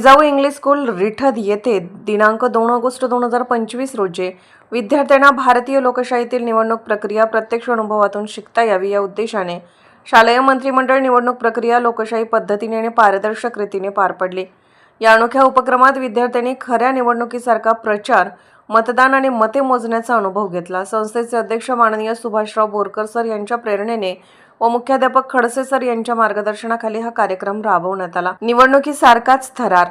Jijau English school रिठद येथे दिनांक दोन ऑगस्ट दोन हजार पंचवीस रोजी विद्यार्थ्यांना भारतीय लोकशाहीतील निवडणूक प्रक्रिया प्रत्यक्ष अनुभवातून शिकता यावी या उद्देशाने शालेय मंत्रिमंडळ निवडणूक प्रक्रिया लोकशाही पद्धतीने आणि पारदर्शक रीतीने पार पडली. या अनोख्या उपक्रमात विद्यार्थ्यांनी खऱ्या निवडणुकीसारखा प्रचार मतदान आणि मते मोजण्याचा अनुभव घेतला. संस्थेचे अध्यक्ष माननीय सुभाषराव बोरकर सर यांच्या प्रेरणेने व मुख्याध्यापक खडसे सर यांच्या मार्गदर्शनाखाली हा कार्यक्रम राबवण्यात आला. निवडणुकीसारखाच थरार.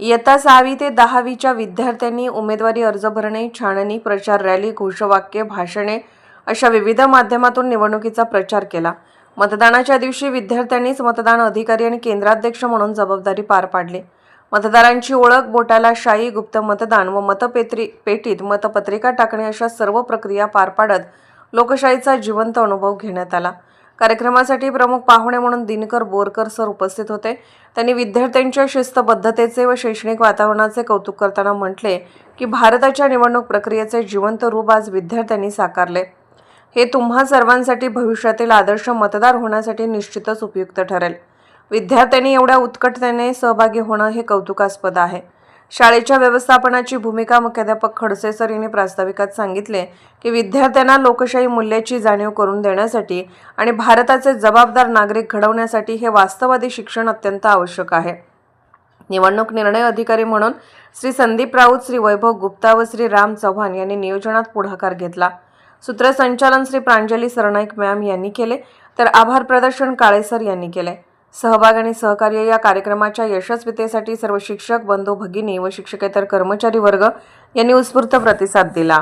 इयत्ता सहावी ते दहावीच्या विद्यार्थ्यांनी उमेदवारी अर्ज भरणे छाननी प्रचार रॅली घोषवाक्ये भाषणे अशा विविध माध्यमातून निवडणुकीचा प्रचार केला. मतदानाच्या दिवशी विद्यार्थ्यांनीच मतदान अधिकारी आणि केंद्राध्यक्ष म्हणून जबाबदारी पार पाडली. मतदारांची ओळख बोटाला शाई गुप्त मतदान व मतपेत्री पेटीत मतपत्रिका टाकणे अशा सर्व प्रक्रिया पार पाडत लोकशाहीचा जिवंत अनुभव घेण्यात आला. कार्यक्रमासाठी प्रमुख पाहुणे म्हणून दिनकर बोरकर सर उपस्थित होते. त्यांनी विद्यार्थ्यांच्या शिस्तबद्धतेचे व शैक्षणिक वातावरणाचे कौतुक करताना म्हटले की भारताच्या निवडणूक प्रक्रियेचे जिवंत रूप आज विद्यार्थ्यांनी साकारले. हे तुम्हा सर्वांसाठी भविष्यातील आदर्श मतदार होण्यासाठी निश्चितच उपयुक्त ठरेल. विद्यार्थ्यांनी एवढ्या उत्कटतेने सहभागी होणं हे कौतुकास्पद आहे. शाळेच्या व्यवस्थापनाची भूमिका मुख्याध्यापक खडसे सर यांनी प्रास्ताविकात सांगितले की विद्यार्थ्यांना लोकशाही मूल्याची जाणीव करून देण्यासाठी आणि भारताचे जबाबदार नागरिक घडवण्यासाठी हे वास्तववादी शिक्षण अत्यंत आवश्यक आहे. निवडणूक निर्णय अधिकारी म्हणून श्री संदीप राऊत श्री वैभव गुप्ता व श्री राम चव्हाण यांनी नियोजनात पुढाकार घेतला. सूत्रसंचालन श्री प्रांजली सरनाईक मॅम यांनी केले तर आभार प्रदर्शन काळेसर यांनी केले. सहभाग आणि सहकार्य या कार्यक्रमाच्या यशस्वीतेसाठी सर्व शिक्षक बंधू भगिनी व शिक्षकेतर कर्मचारी वर्ग यांनी उत्स्फूर्त प्रतिसाद दिला.